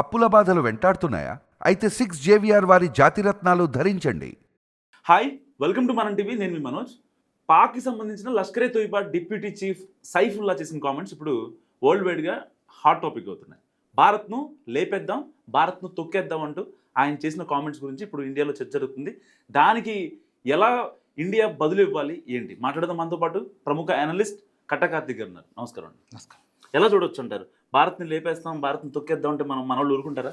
అప్పుల బాధలు వెంటాడుతున్నాయా? అయితే సిక్స్ జేవిఆర్ వారి జాతిరత్నాలు ధరించండి. Hi welcome to Manam TV నేను మీ మనోజ్. పాక్కి సంబంధించిన లష్కరే తోయిబా డిప్యూటీ చీఫ్ సైఫుల్లా చేసిన కామెంట్స్ ఇప్పుడు వరల్డ్ వైడ్గా హాట్ టాపిక్ అవుతున్నాయి. భారత్ను లేపేద్దాం భారత్ను తొక్కేద్దాం అంటూ ఆయన చేసిన కామెంట్స్ గురించి ఇప్పుడు ఇండియాలో చర్చ జరుగుతుంది. దానికి ఎలా ఇండియా బదులు ఇవ్వాలి ఏంటి? మాట్లాడదాం మనతో పాటు ప్రముఖ అనలిస్ట్ కట్టకార్తిక్ గారు ఉన్నారు. నమస్కారం అండి. నమస్కారం. ఎలా చూడొచ్చు అంటారు? భారత్ని లేపేస్తాం భారత్ని తొక్కేద్దాం అంటే మనం మన వాళ్ళు ఊరుకుంటారా?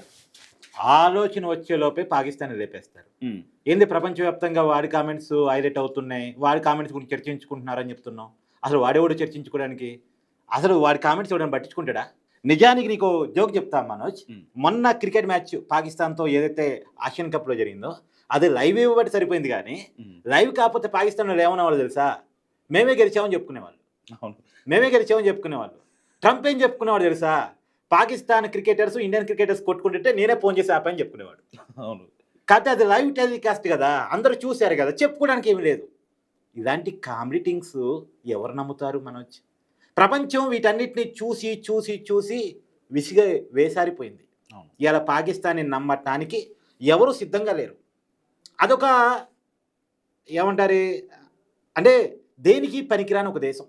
ఆలోచన వచ్చే లోపే పాకిస్తాన్ లేపేస్తారు. ఏంది ప్రపంచవ్యాప్తంగా వాడి కామెంట్స్ హైలైట్ అవుతున్నాయి వాడి కామెంట్స్ గురించి చర్చించుకుంటున్నారని చెప్తున్నాం అసలు వాడేవాడు చర్చించుకోవడానికి? అసలు వాడి కామెంట్స్ ఎవడని పట్టించుకుంటాడా? నిజానికి నీకు జోక్ చెప్తా మనోజ్. మొన్న క్రికెట్ మ్యాచ్ పాకిస్తాన్తో ఏదైతే ఆసియన్ కప్లో జరిగిందో అది లైవ్ ఇవ్వబట్టి సరిపోయింది కానీ లైవ్ కాకపోతే పాకిస్తాన్లో ఏమనేవాళ్ళు తెలుసా? మేమే గెలిచామని చెప్పుకునేవాళ్ళు. అవును. మేమే గెలిచామని చెప్పుకునేవాళ్ళు. ట్రంప్ ఏం చెప్పుకునేవాడు తెలుసా? పాకిస్తాన్ క్రికెటర్స్ ఇండియన్ క్రికెటర్స్ కొట్టుకుంటుంటే నేనే ఫోన్ చేసి ఆపని చెప్పుకునేవాడు. అవును. కాకపోతే అది లైవ్ టెలికాస్ట్ కదా అందరూ చూశారు కదా చెప్పుకోవడానికి ఏమీ లేదు. ఇలాంటి కామెడీ థింగ్స్ ఎవరు నమ్ముతారు మనోజ్? ప్రపంచం వీటన్నిటిని చూసి చూసి చూసి విసిగా వేసారిపోయింది. ఇలా పాకిస్తాన్ని నమ్మటానికి ఎవరు సిద్ధంగా లేరు. అదొక ఏమంటారు? అంటే దేనికి పనికిరాని ఒక దేశం.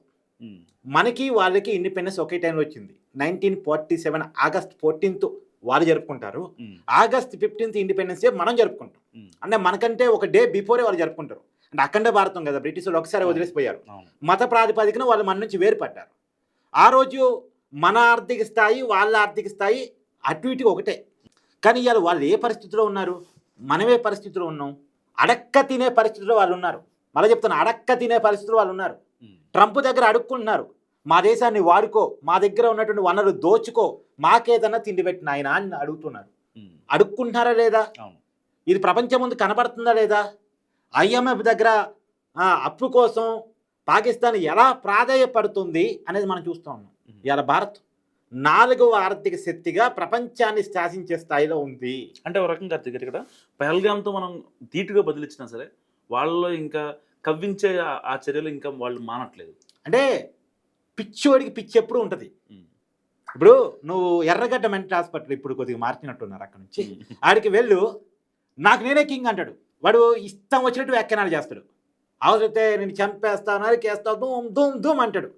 మనకి వాళ్ళకి ఇండిపెండెన్స్ ఒకే టైంలో వచ్చింది. Nineteen forty seven August fourteenth వాళ్ళు జరుపుకుంటారు. ఆగస్ట్ ఫిఫ్టీన్త్ ఇండిపెండెన్స్ డే మనం జరుపుకుంటాం. అంటే మనకంటే ఒక డే బిఫోరే వాళ్ళు జరుపుకుంటారు. అంటే అఖండ భారతం కదా బ్రిటిష్ వాళ్ళు ఒకసారి వదిలేసిపోయారు. మత ప్రాతిపదికన వాళ్ళు మన నుంచి వేరుపడ్డారు. ఆ రోజు మన ఆర్థిక స్థాయి వాళ్ళ ఆర్థిక స్థాయి అటు ఇటు ఒకటే. కానీ ఇవాళ వాళ్ళు ఏ పరిస్థితిలో ఉన్నారు? మనమే పరిస్థితిలో ఉన్నాం. అడక్క తినే పరిస్థితిలో వాళ్ళు ఉన్నారు. మళ్ళీ చెప్తాను అడక్క తినే పరిస్థితిలో వాళ్ళు ఉన్నారు. ట్రంప్ దగ్గర అడుక్కుంటున్నారు. మా దేశాన్ని వాడుకో మా దగ్గర ఉన్నటువంటి వనరులు దోచుకో మాకేదన్నా తిండి పెట్టిన ఆయన అని అడుగుతున్నారు. అడుక్కుంటున్నారా లేదా? ఇది ప్రపంచం ముందు కనబడుతుందా లేదా? ఐఎంఎఫ్ దగ్గర అప్పు కోసం పాకిస్తాన్ ఎలా ప్రాధాయపడుతుంది అనేది మనం చూస్తూ ఉన్నాం. ఇవాళ భారత్ నాలుగవ ఆర్థిక శక్తిగా ప్రపంచాన్ని శాసించే స్థాయిలో ఉంది. అంటే ఒక రకంగా ఇక్కడ పహల్గామ్తో మనం ధీటుగా బదిలిచ్చినా సరే వాళ్ళలో ఇంకా కవ్వించే ఆ- చర్యలు ఇంకా వాళ్ళు మానట్లేదు. అంటే పిచ్చోడికి పిచ్చి ఎప్పుడు ఉంటుంది. ఇప్పుడు నువ్వు ఎర్రగడ్డ మెంటల్ హాస్పిటల్ ఇప్పుడు కొద్దిగా మార్చినట్టున్నారు అక్కడ నుంచి. ఆడికి వెళ్ళు నాకు నేనే కింగ్ అంటాడు. వాడు ఇష్టం వచ్చినట్టు వ్యాఖ్యానాలు చేస్తాడు. అవసరమైతే నేను చంపేస్తాను నరికేస్తావు ధూమ్ ధూమ్ ధూమ్ అంటాడు.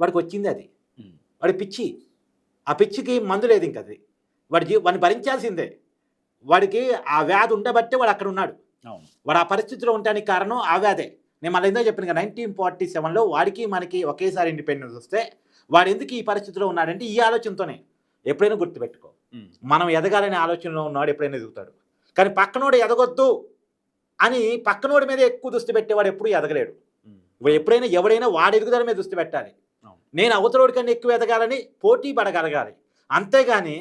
వాడికి వచ్చింది అది. వాడి పిచ్చి. ఆ పిచ్చికి మందు లేదు ఇంక అది. వాడి జీ వాడిని భరించాల్సిందే. వాడికి ఆ వ్యాధి ఉండబట్టే వాడు అక్కడ ఉన్నాడు. వాడు ఆ పరిస్థితిలో ఉండడానికి కారణం ఆ వ్యాధే. నేను మళ్ళీ ఎందుకు చెప్పిన నైన్టీన్ ఫార్టీ సెవెన్లో వాడికి మనకి ఒకేసారి ఇండిపెండెన్స్ వస్తే వాడు ఎందుకు ఈ పరిస్థితిలో ఉన్నాడంటే ఈ ఆలోచనతోనే. ఎప్పుడైనా గుర్తుపెట్టుకో. మనం ఎదగాలనే ఆలోచనలో ఉన్నాడు ఎప్పుడైనా ఎదుగుతాడు. కానీ పక్కనోడు ఎదగొద్దు అని పక్కనోడి మీద ఎక్కువ దృష్టి పెట్టేవాడు ఎప్పుడు ఎదగలేడు. ఇప్పుడు ఎప్పుడైనా ఎవడైనా వాడి ఎదుగుదల మీద దృష్టి పెట్టాలి. నేను అవతలోడి కన్నా ఎక్కువ ఎదగాలని పోటీ పడగలగాలి. అంతేగాని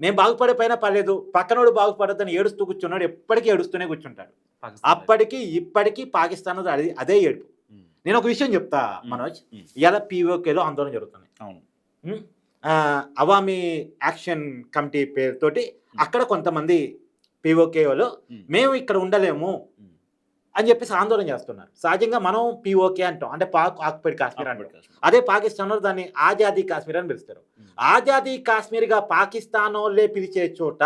నేను బాగుపడిపోయినా పర్లేదు పక్కనోడు బాగుపడద్దని ఏడుస్తూ కూర్చున్నాడు ఎప్పటికీ ఏడుస్తూనే కూర్చుంటాడు. అప్పటికి ఇప్పటికీ పాకిస్తాన్ అది అదే ఏడుపు. నేను ఒక విషయం చెప్తా మనోజ్. ఇలా పీఓకేలో ఆందోళన జరుగుతుంది అవును. అవామీ యాక్షన్ కమిటీ పేరుతోటి అక్కడ కొంతమంది పీఓకేలో ఉమ్. మేము ఇక్కడ ఉండలేము. అని చెప్పేసి ఆందోళన చేస్తున్నారు. సహజంగా మనం పీఓకే అంటాం. అంటే పాక్ ఆక్యుపైడ్ కాశ్మీర్ అంటాం. అదే పాకిస్తాన్లో దాన్ని ఆజాదీ కాశ్మీర్ అని పిలుస్తారు. ఆజాదీ కాశ్మీర్గా పాకిస్తాన్ వాళ్ళే పిలిచే చోట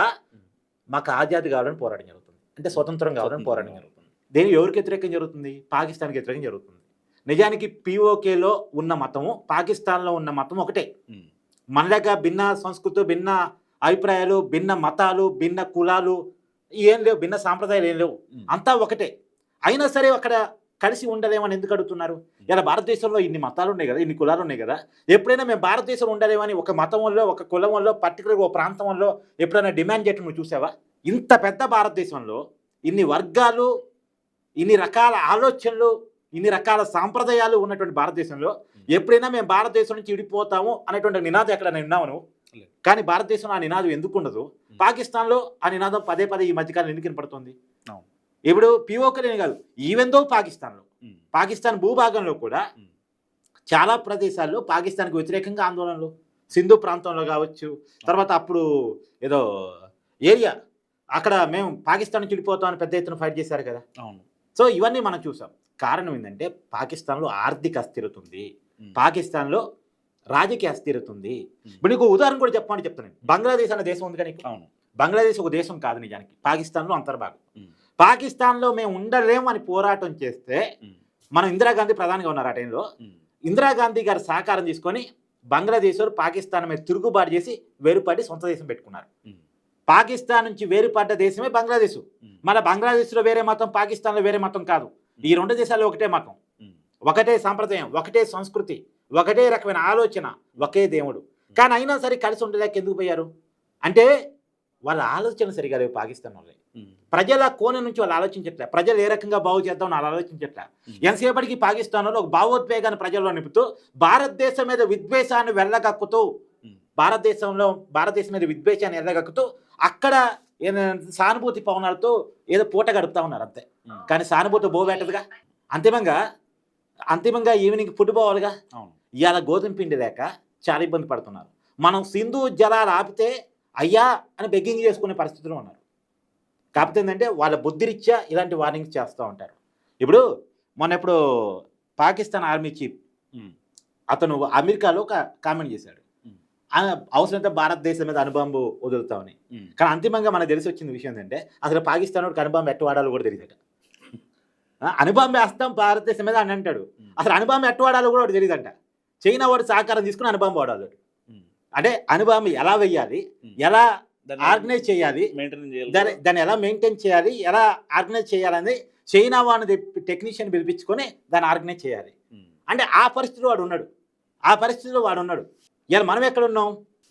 మాకు ఆజాదీ కావాలని పోరాటం జరుగుతుంది. అంటే స్వతంత్రం కావాలని పోరాటం జరుగుతుంది. దేని ఎవరికి వ్యతిరేకం జరుగుతుంది? పాకిస్తాన్కి వ్యతిరేకం జరుగుతుంది. నిజానికి పీఓకేలో ఉన్న మతము పాకిస్తాన్లో ఉన్న మతం ఒకటే. ఉమ్. మనలాగా భిన్న సంస్కృతి భిన్న అభిప్రాయాలు భిన్న మతాలు భిన్న కులాలు ఏం లేవు భిన్న సాంప్రదాయాలు ఏం లేవు. అంతా ఒకటే. అయినా సరే అక్కడ కలిసి ఉండలేమని ఎందుకు అడుగుతున్నారు? ఇలా భారతదేశంలో ఇన్ని మతాలు ఉన్నాయి కదా ఇన్ని కులాలు ఉన్నాయి కదా ఎప్పుడైనా మేము భారతదేశంలో ఉండలేమని ఒక మతం వల్ల ఒక కులం వల్ల పర్టికులర్ ఒక ప్రాంతం వల్ల ఎప్పుడైనా డిమాండ్ చేయటం నువ్వు చూసావా? ఇంత పెద్ద భారతదేశంలో ఇన్ని వర్గాలు ఇన్ని రకాల ఆలోచనలు ఇన్ని రకాల సాంప్రదాయాలు ఉన్నటువంటి భారతదేశంలో ఎప్పుడైనా మేము భారతదేశం నుంచి విడిపోతాము అనేటువంటి నినాదం ఎక్కడ లేదు. కానీ భారతదేశంలో ఆ నినాదం ఎందుకు ఉండదు పాకిస్తాన్లో ఆ నినాదం పదే పదే ఈ మధ్యకాలం ఎందుకు వినపడుతుంది. ఇప్పుడు పిఓకలేని కాదు ఈవెందో పాకిస్తాన్లో. పాకిస్తాన్ భూభాగంలో కూడా. చాలా ప్రదేశాల్లో పాకిస్తాన్కి వ్యతిరేకంగా ఆందోళనలు సింధు ప్రాంతంలో కావచ్చు తర్వాత అప్పుడు ఏదో ఏరియా అక్కడ మేము పాకిస్తాన్ నుంచి విడిపోతామని పెద్ద ఎత్తున ఫైట్ చేశారు కదా అవును సో ఇవన్నీ మనం చూసాం కారణం ఏంటంటే పాకిస్తాన్లో ఆర్థిక అస్థిరత ఉంది. పాకిస్తాన్లో రాజకీయ అస్థిరత ఉంది ఇప్పుడు నీకు ఉదాహరణ కూడా చెప్పమని చెప్తాను. బంగ్లాదేశ్ అనే దేశం ఉంది కానీ అవును బంగ్లాదేశ్ ఒక దేశం కాదు నిజానికి పాకిస్తాన్లో అంతర్భాగం. పాకిస్తాన్లో మేము ఉండలేము అని పోరాటం చేస్తే. మనం ఇందిరాగాంధీ ప్రధానిగా ఉన్నారు ఆ టైంలో. ఇందిరాగాంధీ గారి సహకారం తీసుకొని బంగ్లాదేశ్ పాకిస్తాన్ మీద తిరుగుబాటు చేసి వేరుపడి సొంత దేశం పెట్టుకున్నారు. పాకిస్తాన్ నుంచి వేరుపడ్డ దేశమే బంగ్లాదేశ్. మన బంగ్లాదేశ్లో వేరే మతం పాకిస్తాన్లో వేరే మతం కాదు ఈ రెండు దేశాలు ఒకటే మతం. ఒకటే సాంప్రదాయం ఒకటే సంస్కృతి ఒకటే రకమైన ఆలోచన ఒకే దేవుడు కానీ అయినా సరే కలిసి ఉండలేక ఎందుకు పోయారు అంటే వాళ్ళ ఆలోచన సరిగా లేవు పాకిస్తాన్ వాళ్ళే. ప్రజల కోణం నుంచి వాళ్ళు ఆలోచించట్లే ప్రజలు ఏ రకంగా బాగు చేద్దాం వాళ్ళు ఆలోచించట్లే. ఎంతసేపటికి పాకిస్తాన్ వాళ్ళు ఒక భావోద్వేగాన్ని ప్రజల్లో నింపుతూ భారతదేశం మీద విద్వేషాన్ని వెళ్ళగక్కుతూ. భారతదేశంలో భారతదేశం మీద విద్వేషాన్ని వెళ్ళగక్కుతూ అక్కడ సానుభూతి పవనాలతో ఏదో పూట గడుపుతా ఉన్నారు అంతే. కానీ సానుభూతి బోబెట్టదుగా అంతిమంగా? అంతిమంగా ఈవినింగ్ ఫుడ్ పోవాలిగా? అవును. ఇవాళ గోధుమ పిండి లేక చాలా ఇబ్బంది పడుతున్నారు. మనం సింధు జలాలు ఆపితే అయ్యా అని బెగ్గింగ్ చేసుకునే పరిస్థితిలో ఉన్నారు. కాకపోతే ఏంటంటే వాళ్ళ బుద్ధిరీత్యా ఇలాంటి వార్నింగ్స్ చేస్తూ ఉంటారు. ఇప్పుడు మొన్న ఇప్పుడు పాకిస్తాన్ ఆర్మీ చీఫ్. అతను అమెరికాలో ఒక కామెంట్ చేశాడు. అవసరమైతే భారతదేశం మీద అణుబాంబు వదులుతామని. కానీ అంతిమంగా మనకు తెలిసి వచ్చిన విషయం ఏంటంటే అసలు పాకిస్తాన్ వాడికి అణుబాంబు ఎట్టు వాడాలో కూడా తెలియదు అణుబాంబు వేస్తాం భారతదేశం మీద అని అంటాడు. అసలు అణుబాంబు ఎట్టు వాడాలో కూడా వాడు తెలియదంట. చైనా వాడు సహకారం తీసుకుని అణుబాంబు వాడాలి. అంటే అణుబాంబు ఎలా వెయ్యాలి. ఎలా ఆర్గనైజ్ చేయాలి? మెయింటైన్ చేయాలి? దాన్ని ఎలా మెయింటైన్ చేయాలి? ఎలా ఆర్గనైజ్ చేయాలని చైనా వాడిని టెక్నీషియన్ పిలిపించుకొని దాన్ని ఆర్గనైజ్ చేయాలి. అంటే ఆ పరిస్థితిలో వాడు ఉన్నాడు. ఆ పరిస్థితిలో వాడు ఉన్నాడు. ఇవాళ మనం ఎక్కడున్నాం?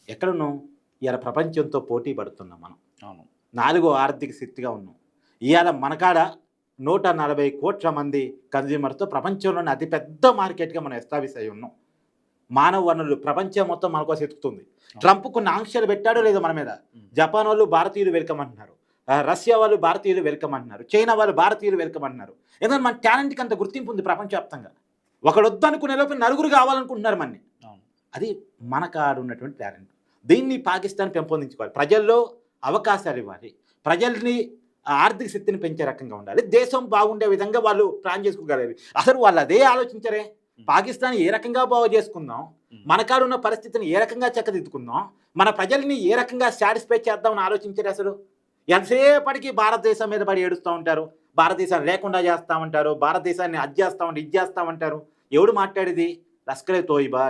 ఎక్కడున్నాం? ఇవాళ ప్రపంచంతో పోటీ పడుతున్నాం మనం. అవును. నాలుగో ఆర్థిక స్థితిగా ఉన్నాం. ఇవాళ మనకాడ నూట నలభై కోట్ల మంది కన్జ్యూమర్తో ప్రపంచంలోని అతిపెద్ద మార్కెట్గా మనం ఎస్టాబ్లిష్ అయి ఉన్నాం. మానవ వనరులు ప్రపంచం మొత్తం మన కోసం ఎత్తుకుతుంది. ట్రంప్ కొన్ని ఆంక్షలు పెట్టాడో లేదో మన మీద. జపాన్ వాళ్ళు భారతీయులు వెల్కమ్ అంటున్నారు రష్యా వాళ్ళు భారతీయులు వెల్కమ్ అంటున్నారు చైనా వాళ్ళు భారతీయులు వెల్కమ్ అంటున్నారు ఎందుకంటే మన టాలెంట్కి అంత గుర్తింపు ఉంది ప్రపంచవ్యాప్తంగా. ఒకడు వద్దనుకునే లోపు నలుగురు కావాలనుకుంటున్నారు మనని. అది మన కాడ ఉన్నటువంటి టాలెంట్ దీన్ని పాకిస్తాన్ పెంపొందించుకోవాలి. ప్రజల్లో అవకాశాలు ఇవ్వాలి. ప్రజల్ని ఆర్థిక శక్తిని పెంచే రకంగా ఉండాలి. దేశం బాగుండే విధంగా వాళ్ళు ప్లాన్ చేసుకోగలరు అసలు వాళ్ళు అదే ఆలోచించరే? పాకిస్తాన్ ఏ రకంగా బాగు చేసుకుందాం? ఉమ్. మన కాడ ఉన్న పరిస్థితిని ఏ రకంగా చక్కదిద్దుకుందాం? మన ప్రజల్ని ఏ రకంగా సాటిస్ఫై చేద్దామని ఆలోచించారు అసలు? ఎంతసేపటికి భారతదేశం మీద పడి ఏడుస్తూ ఉంటారు? భారతదేశాన్ని లేకుండా చేస్తామంటారు భారతదేశాన్ని అది చేస్తామంటే ఇది చేస్తామంటారు ఎవడు మాట్లాడేది? లస్కరే తోయిబా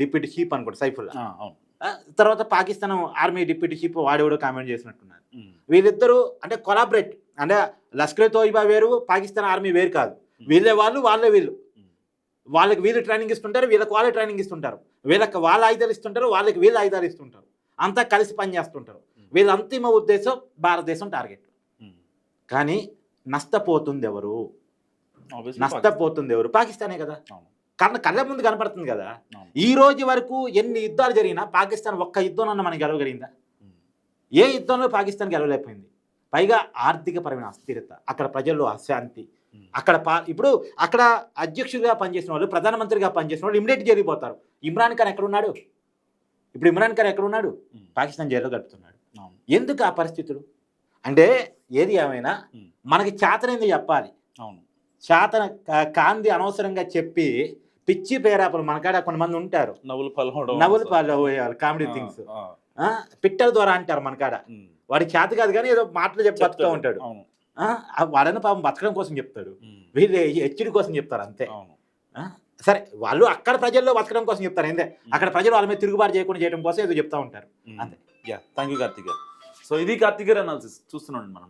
డిప్యూటీ చీఫ్ అనుకోండి సైఫుల్లా. అవును. తర్వాత పాకిస్తాన్ ఆర్మీ డిప్యూటీ చీఫ్ వాడేవాడు కామెంట్ చేసినట్టున్నారు. వీళ్ళిద్దరూ అంటే కొలాబరేట్ అంటే లస్కరే తోయిబా వేరు పాకిస్తాన్ ఆర్మీ వేరు కాదు. వీళ్ళే వాళ్ళు వాళ్ళే వీళ్ళు. వాళ్ళకి వీళ్ళు ట్రైనింగ్ ఇస్తుంటారు వీళ్ళకి వాళ్ళే ట్రైనింగ్ ఇస్తుంటారు. వీళ్ళకి వాళ్ళ ఆయుధాలు ఇస్తుంటారు వాళ్ళకి వీళ్ళ ఆయుధాలు ఇస్తుంటారు. అంతా కలిసి పనిచేస్తుంటారు వీళ్ళ అంతిమ ఉద్దేశం భారతదేశం టార్గెట్. కానీ నష్టపోతుంది ఎవరు నష్టపోతుంది ఎవరు పాకిస్తానే కదా. అవును. కళ్ళ ముందు కనపడుతుంది కదా. ఈ రోజు వరకు ఎన్ని యుద్ధాలు జరిగినా పాకిస్తాన్ ఒక్క యుద్ధంలో మనకి గెలవగలిగిందా. ఏ యుద్ధంలో పాకిస్తాన్ గెలవలేకపోయింది పైగా ఆర్థికపరమైన అస్థిరత అక్కడ ప్రజల్లో అశాంతి. అక్కడ పా ఇప్పుడు అక్కడ అధ్యక్షుడిగా పనిచేసిన వాళ్ళు ప్రధానమంత్రిగా పనిచేసిన వాళ్ళు ఇమ్మీడియట్ జైలుకి పోతారు ఇమ్రాన్ ఖాన్ ఎక్కడ ఉన్నాడు ఇప్పుడు ఇమ్రాన్ ఖాన్ ఎక్కడ ఉన్నాడు ఉమ్. పాకిస్తాన్ జైల్లో గడుపుతున్నాడు ఎందుకు ఆ పరిస్థితులు అంటే ఏది ఏమైనా. మనకి చేతనైంది చెప్పాలి అవును చేతన కా- కాంది అనవసరంగా చెప్పి పిచ్చి పేరాపలు మనకాడ కొంతమంది ఉంటారు. నవ్వులు పాలు కామెడీ థింగ్స్. పిట్టల ద్వారా అంటారు మనకాడ. వాడి చేత కాదు కానీ ఏదో మాటలు చెప్పి బతుకుతూ. ఉంటాడు. వాడని పాపం బతకడం కోసం చెప్తాడు. వీళ్ళు హెచ్చడి కోసం చెప్తారు అంతే. సరే వాళ్ళు అక్కడ ప్రజల్లో బతకడం కోసం చెప్తారు ఏందే? అక్కడ ప్రజలు వాళ్ళ మీద తిరుగుబాటు చేయకుండా చేయడం కోసం ఏదో చెప్తా ఉంటారు. అంతే. యా థ్యాంక్ యూ కార్తిక్ గారు. సో ఇది కార్తిక్ గారు అనాలిసిస్ చూస్తున్నాం మనం